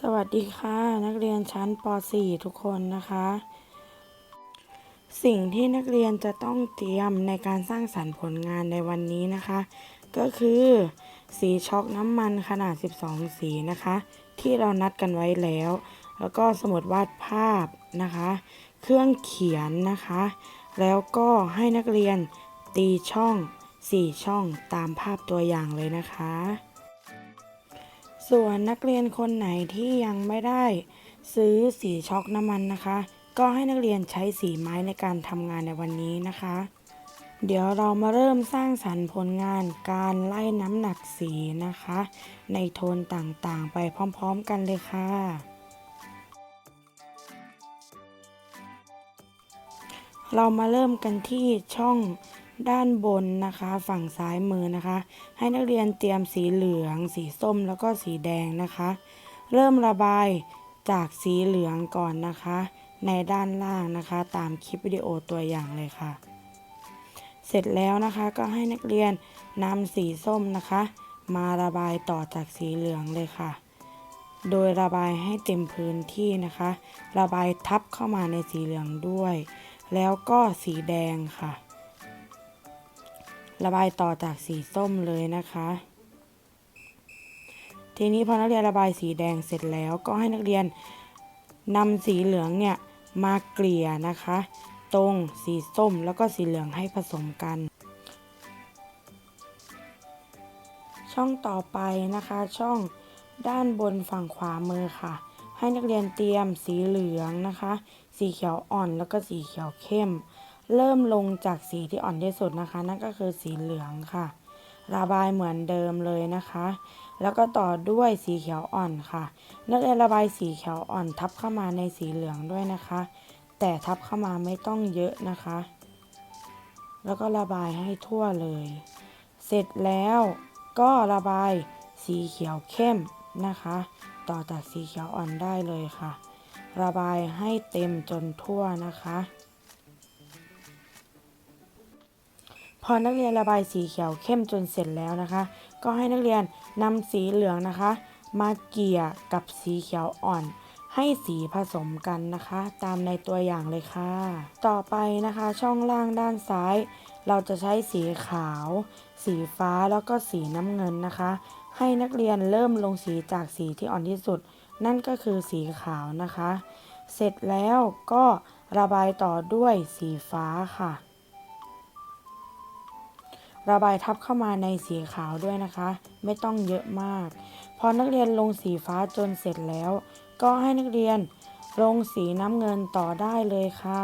สวัสดีค่ะนักเรียนชั้นป .4 ทุกคนนะคะ สิ่งที่นักเรียนจะต้องเตรียมในการสร้างสรรค์ผลงานในวันนี้นะคะ ก็คือสีช็อกน้ำมันขนาด 12 สีนะคะ ที่เรานัดกันไว้แล้ว แล้วก็สมุดวาดภาพนะคะ เครื่องเขียนนะคะ แล้วก็ให้นักเรียนตีช่อง 4 ช่องตามภาพตัวอย่างเลยนะคะ ส่วนนักเรียนคนไหนที่ยังไม่ได้ซื้อสีช็อกน้ำมันนะคะ ก็ให้นักเรียนใช้สีไม้ในการทำงานในวันนี้นะคะ เดี๋ยวเรามาเริ่มสร้างสรรค์ผลงานการไล่น้ำหนักสีนะคะ ในโทนต่างๆ ไปพร้อมๆกันเลยค่ะเรามาเริ่มกันที่ช่อง ด้านบนนะคะ ฝั่งซ้ายมือนะคะ ให้นักเรียนเตรียมสีเหลือง สีส้มแล้วก็สีแดงนะคะ เริ่มระบายจากสีเหลืองก่อนนะคะ ในด้านล่างนะคะ ตามคลิปวิดีโอตัวอย่างเลยค่ะ เสร็จแล้วนะคะก็ให้นักเรียนนำสีส้มนะคะ มาระบายต่อจากสีเหลืองเลยค่ะ โดยระบายให้เต็มพื้นที่นะคะ ระบายทับเข้ามาในสีเหลืองด้วย แล้วก็สีแดงค่ะ ระบายต่อจากสีส้มเลยนะคะ ทีนี้พอนักเรียนระบายสีแดงเสร็จแล้วก็ให้นักเรียนนำสีเหลืองเนี่ยมาเกลี่ยนะคะ ตรงสีส้มแล้วก็สีเหลืองให้ผสมกัน ช่องต่อไปนะคะ ช่องด้านบนฝั่งขวามือค่ะ ให้นักเรียนเตรียมสีเหลืองนะคะ สีเขียวอ่อนแล้วก็สีเขียวเข้ม เริ่มลงจากสีที่อ่อนที่สุดนะคะ นั่นก็คือสีเหลืองค่ะ ระบายเหมือนเดิมเลยนะคะ แล้วก็ต่อด้วยสีเขียวอ่อนค่ะนักเรียนระบายสีเขียวอ่อนทับเข้ามาในสีเหลืองด้วยนะคะ แต่ทับเข้ามาไม่ต้องเยอะนะคะ แล้วก็ระบายให้ทั่วเลย เสร็จแล้วก็ระบายสีเขียวเข้มนะคะ ต่อจากสีเขียวอ่อนได้เลยค่ะ ระบายให้เต็มจนทั่วนะคะ พอนักเรียนระบายสีเขียวเข้มจนเสร็จแล้วนะคะ ก็ให้นักเรียนนำสีเหลืองนะคะ มาเกี่ยกับสีเขียวอ่อน ให้สีผสมกันนะคะ ตามในตัวอย่างเลยค่ะ ต่อไปนะคะช่องล่างด้านซ้าย เราจะใช้สีขาว สีฟ้าแล้วก็สีน้ำเงินนะคะ ให้นักเรียนเริ่มลงสีจากสีที่อ่อนที่สุด นั่นก็คือสีขาวนะคะ เสร็จแล้วก็ระบายต่อด้วยสีฟ้าค่ะ ระบายทับเข้ามาในสีขาวด้วยนะคะ ไม่ต้องเยอะมาก พอนักเรียนลงสีฟ้าจนเสร็จแล้ว ก็ให้นักเรียนลงสีน้ำเงินต่อได้เลยค่ะ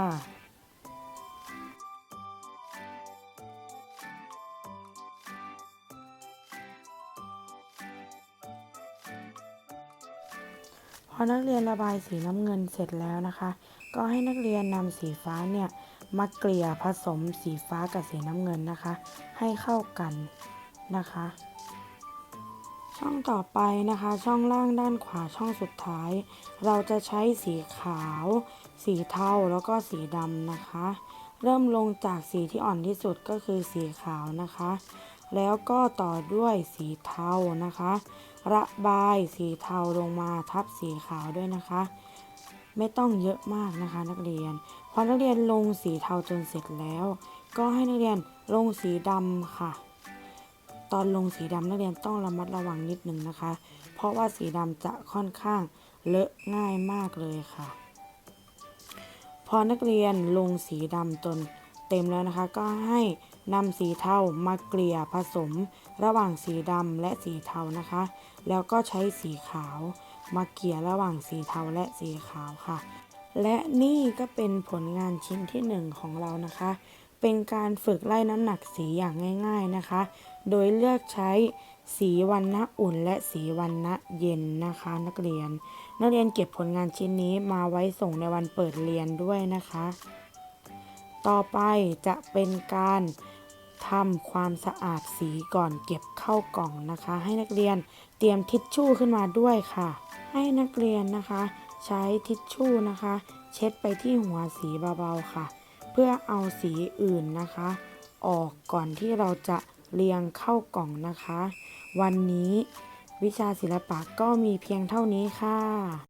พอนักเรียนระบายสีน้ำเงินเสร็จแล้วนะคะ ก็ให้นักเรียนนำสีฟ้าเนี่ย มาเกลี่ยผสมสีฟ้ากับสีน้ำเงินนะคะ ให้เข้ากันนะคะ ช่องต่อไปนะคะ ช่องล่างด้านขวาช่องสุดท้าย เราจะใช้สีขาว สีเทาแล้วก็สีดำนะคะ เริ่มลงจากสีที่อ่อนที่สุดก็คือสีขาวนะคะ แล้วก็ต่อด้วยสีเทานะคะ ระบายสีเทาลงมาทับสีขาวด้วยนะคะ ไม่ต้องเยอะมากนะคะนักเรียน พอนักเรียนลงสีเทาจนเสร็จแล้ว ก็ให้นักเรียนลงสีดำค่ะ ตอนลงสีดำนักเรียนต้องระมัดระวังนิดนึงนะคะ เพราะว่าสีดำจะค่อนข้างเลอะง่ายมากเลยค่ะ พอนักเรียนลงสีดำจนเต็มแล้วนะคะ ก็ให้นำสีเทามาเกลี่ยผสม ระหว่างสีดำและสีเทานะคะ แล้วก็ใช้สีขาว มาเกี่ยระหว่างสีเทาและสีขาวค่ะ และนี่ก็เป็นผลงานชิ้นที่หนึ่งของเรานะคะ เป็นการฝึกไล่น้ำหนักสีอย่างง่ายๆนะคะ โดยเลือกใช้สีวันณะอุ่น และสีวันณะเย็นนะคะ นักเรียน นักเรียนเก็บผลงานชิ้นนี้มาไว้ส่งในวันเปิดเรียนด้วยนะคะ ต่อไปจะเป็นการ ทำความสะอาดสีก่อนเก็บเข้ากล่องนะคะ ให้นักเรียนเตรียมทิชชู่ขึ้นมาด้วยค่ะ ให้นักเรียนนะคะ ใช้ทิชชู่นะคะ เช็ดไปที่หัวสีเบาๆค่ะ เพื่อเอาสีอื่นนะคะ ออกก่อนที่เราจะเรียงเข้ากล่องนะคะ วันนี้วิชาศิลปะก็มีเพียงเท่านี้ค่ะ